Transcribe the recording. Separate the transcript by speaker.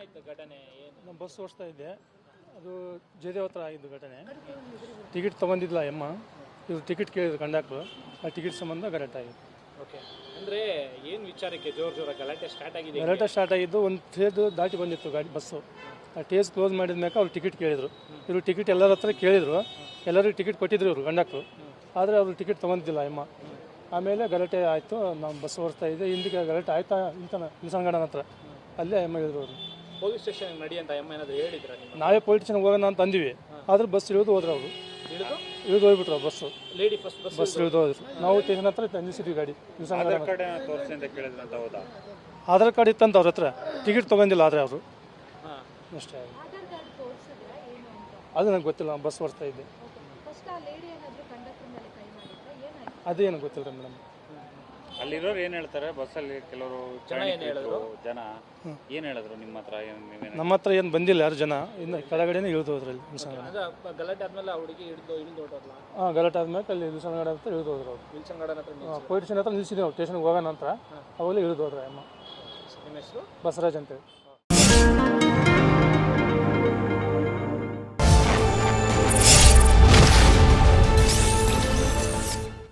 Speaker 1: ಏನಾಯ್ತು ಘಟನೆ ಏನು?
Speaker 2: ನಾನು ಬಸ್ ಓಡಿಸ್ತಾ ಇದ್ದೆ ಅದು ಜಯದೇವ್ ಹತ್ರ ಆಗಿದ್ದು ಘಟನೆ. ಟಿಕೆಟ್ ತೊಗೊಂಡಿದ್ಲ ಅಮ್ಮ ಇವ್ರು ಟಿಕೆಟ್ ಕೇಳಿದ್ರು ಕಂಡಕ್ಟ್ರು ಆ ಟಿಕೆಟ್ ಸಂಬಂಧ ಗಲಾಟೆ ಆಗಿತ್ತು.
Speaker 1: ಓಕೆ. ಅಂದ್ರೆ ಏನ್ ವಿಚಾರಕ್ಕೆ ಜೋರ್ ಜೋರ ಗಲಾಟೆ ಸ್ಟಾರ್ಟ್ ಆಗಿದೆ
Speaker 2: ಗಲಾಟೆ ಸ್ಟಾರ್ಟ್ ಆಗಿದ್ದು ಒಂದು ಟೇಜ್ ದಾಟಿ ಬಂದಿತ್ತು ಗಾಡಿ ಬಸ್ಸು ಆ ಟೇಜ್ ಕ್ಲೋಸ್ ಮಾಡಿದ ಮೇಲೆ ಅವ್ರು ಟಿಕೆಟ್ ಕೇಳಿದ್ರು. ಇವರು ಟಿಕೆಟ್ ಎಲ್ಲರ ಹತ್ರ ಕೇಳಿದ್ರು. ಎಲ್ಲರಿಗೂ ಟಿಕೆಟ್ ಕೊಟ್ಟಿದ್ರು ಇವರು ಕಂಡಕ್ಟ್ರು ಆದರೆ ಅವರು ಟಿಕೆಟ್ ತೊಗೊಂಡಿದ್ದಿಲ್ಲ ಅಮ್ಮ ಆಮೇಲೆ ಗಲಾಟೆ ಆಯಿತು. ನಾವು ಬಸ್ ಓಡಿಸ್ತಾ ಇದ್ದೆ ಹಿಂದಿಗೆ ಗಲಾಟೆ ಆಯ್ತಾ ಇಂತನ ನಿಲ್ಸಂಗಡನ ಹತ್ರ. ಅಲ್ಲೇ ಅಮ್ಮ ಹೇಳಿದ್ರು ಅವರು.
Speaker 1: ಪೊಲೀಸ್ ಸ್ಟೇಷನ್ ನಡಿ ಅಂತ ಅಮ್ಮ ಏನಾದ್ರು ಹೇಳಿದ್ರ ನಿಮ್ಮ
Speaker 2: ನಾವೇ ಪೊಲೀಸ್ ಸ್ಟೇಷನ್ ಹೋಗೋಣ ಅಂತ ಅಂದಿವಿ. ಆದ್ರೆ ಬಸ್ ಇಳಿದು ಹೋದ್ರು ಅವರು.
Speaker 1: ಹಿಡಿದು
Speaker 2: ಇಳಿದು ಹೋಗ್ಬಿಟ್ರು bus
Speaker 1: lady first bus
Speaker 2: bus ಇಳಿದು ಹೋದ್ರು. ನಾವು ಸ್ಟೇಷನ್ ಹತ್ರ ನಿಲ್ಲಿಸಿದ್ವಿ ಗಾಡಿ ನಿಲ್ಸಂಗಡ
Speaker 3: ಕಡೆ ತೋರಿಸಿ ಅಂತ ಕೇಳಿದ್ರಂತ ಹೌದಾ?
Speaker 2: ಆಧಾರ್ ಕಾರ್ಡ್ ಇತ್ತಂತ ಅವ್ರ ಹತ್ರ. ಟಿಕೆಟ್ ತಗೊಂಡಿಲ್ಲ ಆದರೆ ಅವರು. ಅಷ್ಟೇ.
Speaker 4: ಆಧಾರ್ ಕಾರ್ಡ್ ಏನು ಅಂತ?
Speaker 2: ಅದು ನನಗೆ ಗೊತ್ತಿಲ್ಲ ಬಸ್ ಬರ್ತಾ ಇದ್ದೆ. ಅದೇನು ಗೊತ್ತಿಲ್ಲ ಮೇಡಮ್?
Speaker 3: ಅಲ್ಲಿರೋರು ಏನ್ ಹೇಳ್ತಾರೆ? ಬಸ್ಸಲ್ಲಿ ಕೆಲವರು ಪ್ರಯಾಣಿಕರು ಜನ ಏನ್ ಹೇಳಿದ್ರು ನಿಮ್ಮ ಹತ್ರ? ಏನ್ ನೀವೇನ್
Speaker 2: ನಮ್ಮ ಹತ್ರ ಏನು ಬಂದಿಲ್ಲ ಯಾರು ಜನ. ಇನ್ನು ಕೆಳಗಡೆನೇ ಇಳಿದು ಹೋದ್ರಲ್ಲಿ ನಿಲ್ಸಂಗಡ
Speaker 1: ಅಂದ್ರೆ ಗಲಾಟೆ ಆದ್ಮೇಲೆ ಆ ಹುಡುಗಿ ಹಿಡಿದು ಇಳಿದು ಹೊರಟಲ್ಲ
Speaker 2: ಹಾಂ ಗಲಾಟೆ ಆದ್ಮೇಲೆ ಅಲ್ಲಿ ನಿಲ್ಸಂಗಡ ಹತ್ರ ಇಳಿದು ಹೋದ್ರು ಅವರು.
Speaker 1: ವಿಲ್ಸನ್ ಗಾರ್ಡನ್ ಹತ್ರ ನಿಲ್ಸಿ.
Speaker 2: ಪೊಲೀಸ್ ಸ್ಟೇಷನ್ ಹತ್ರ ನಿಲ್ಸಿದ್ವಿ ನಾವು ಸ್ಟೇಷನ್ಗೆ ಹೋಗೋಣ ನಂತರ ಅವಾಗಲೇ ಇಳಿದು ಹೋದ್ರು ಅಮ್ಮ.
Speaker 1: ನಿಮ್ಮ ಹೆಸರು?
Speaker 2: ಬಸವರಾಜ್ ಅಂತೇಳಿ.